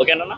ఓకేనా?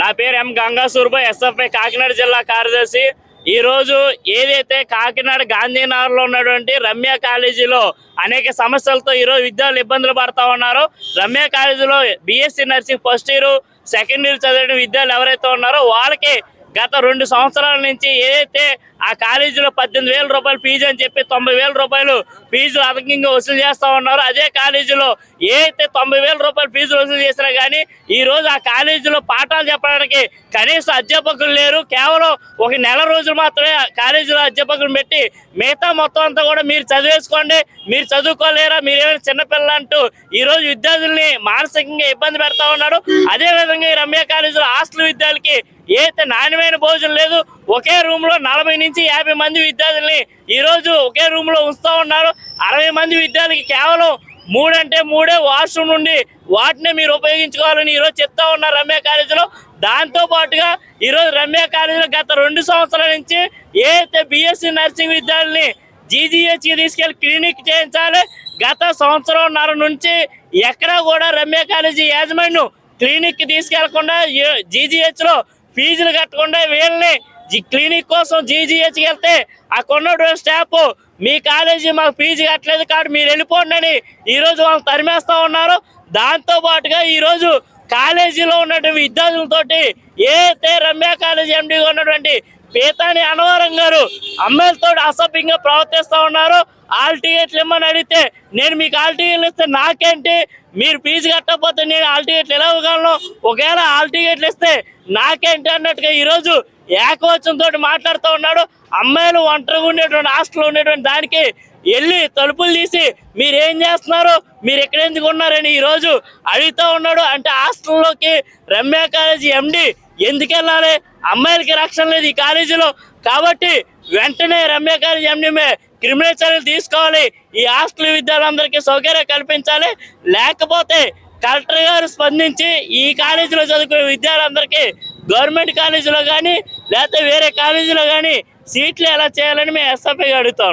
నా పేరు ఎం గంగా ఎస్ఎఫ్ఐ కాకినాడ జిల్లా కార్యదర్శి. ఈ రోజు ఏదైతే కాకినాడ గాంధీనగర్లో ఉన్నటువంటి రమ్య కాలేజీలో అనేక సమస్యలతో ఈరోజు విద్యార్థులు ఇబ్బందులు పడతా ఉన్నారు రమ్య కాలేజీలో BSc nursing first year second year చదివిన విద్యార్థులు ఎవరైతే ఉన్నారో వాళ్ళకి గత రెండు సంవత్సరాల నుంచి ఏదైతే ఆ కాలేజీలో పద్దెనిమిది వేల రూపాయలు ఫీజు అని చెప్పి తొంభై వేల రూపాయలు ఫీజులు అధికంగా వసూలు చేస్తా ఉన్నారు. అదే కాలేజీలో ఏదైతే తొంభై వేల రూపాయలు ఫీజు వసూలు చేసినా కానీ ఈ రోజు ఆ కాలేజీలో పాఠాలు చెప్పడానికి కనీసం అధ్యాపకులు లేరు. కేవలం ఒక నెల రోజులు మాత్రమే కాలేజీలో అధ్యాపకులు పెట్టి మిగతా మొత్తం అంతా కూడా మీరు చదివేసుకోండి. మీరు చదువుకోలేరా? మీరు ఏమైనా చిన్నపిల్లలు అంటూ ఈ రోజు విద్యార్థుల్ని మానసికంగా ఇబ్బంది పెడతా ఉన్నారు. అదే విధంగా ఈ రమ్య కాలేజీలో హాస్టల్ విద్యార్థులకి ఏదైతే నాణ్యమైన భోజనం లేదు ఒకే రూమ్లో నలభై నుంచి యాభై మంది విద్యార్థుల్ని ఈరోజు ఒకే రూమ్లో ఉంచుతూ ఉన్నారు. అరవై మంది విద్యార్థులకి కేవలం మూడంటే మూడే వాష్రూమ్ నుండి వాటినే మీరు ఉపయోగించుకోవాలని ఈరోజు చెప్తా ఉన్నారు రమ్య కాలేజీలో. దాంతో పాటుగా ఈరోజు రమ్య కాలేజీలో గత రెండు సంవత్సరాల నుంచి ఏదైతే బిఎస్సి నర్సింగ్ విద్యార్థుల్ని జీజీహెచ్కి తీసుకెళ్ళి క్లినిక్ చేయించాలి గత సంవత్సరంన్నర నుంచి ఎక్కడా కూడా రమ్య కాలేజీ యాజమాన్యం క్లినిక్కి తీసుకెళ్ళకుండా జీజీహెచ్లో ఫీజులు కట్టకుండా వీళ్ళని క్లినిక్ కోసం జీజీహెచ్కి వెళ్తే ఆ ఉన్నటువంటి స్టాఫ్ మీ కాలేజీ మాకు ఫీజు కట్టలేదు కాబట్టి మీరు వెళ్ళిపోండి అని ఈరోజు వాళ్ళు తరిమేస్తా ఉన్నారు. దాంతో పాటుగా ఈరోజు కాలేజీలో ఉన్నటువంటి విద్యార్థులతోటి ఏ రమ్య కాలేజీ ఎండీగా ఉన్నటువంటి పేతాని అనవరం గారు అమ్మాయిలతో అసభ్యంగా ప్రవర్తిస్తూ ఉన్నారు. ఆల్ టికెట్లు ఇమ్మని అడిగితే నేను మీకు ఆల్ టికెట్లు ఇస్తే నాకేంటి? మీరు ఫీజు కట్టకపోతే నేను ఆల్ టికెట్లు ఎలా ఇవ్వగలను? ఒకవేళ ఆల్ టికెట్లు ఇస్తే నాకేంటి? అన్నట్టుగా ఈరోజు ఏకవచనంతో మాట్లాడుతూ ఉన్నాడు. అమ్మాయిలు ఒంటరిగా ఉండేటువంటి హాస్టల్లో ఉండేటువంటి దానికి వెళ్ళి తలుపులు తీసి మీరేం చేస్తున్నారు? మీరు ఎక్కడ ఎందుకు ఉన్నారని ఈరోజు అడుగుతూ అడుగుతా ఉన్నాడు. అంటే హాస్టల్లోకి రమ్య కాలేజీ ఎండి ఎందుకు వెళ్ళాలి అమ్మాయిలకి రక్షణ లేదు ఈ కాలేజీలో. కాబట్టి వెంటనే రమ్య కాలేజీ ఎండి మే క్రిమినల్ చర్యలు తీసుకోవాలి. ఈ హాస్టల్ విద్యార్థులందరికీ సౌకర్యం కల్పించాలి. లేకపోతే కలెక్టర్ గారు స్పందించి ఈ కాలేజీలో చదువుకునే విద్యార్థులందరికీ గవర్నమెంట్ కాలేజీలో కానీ లేకపోతే వేరే కాలేజీలో కానీ సీట్లు ఎలా చేయాలని మేము ఎస్ఎఫ్ఐ అడుగుతాం.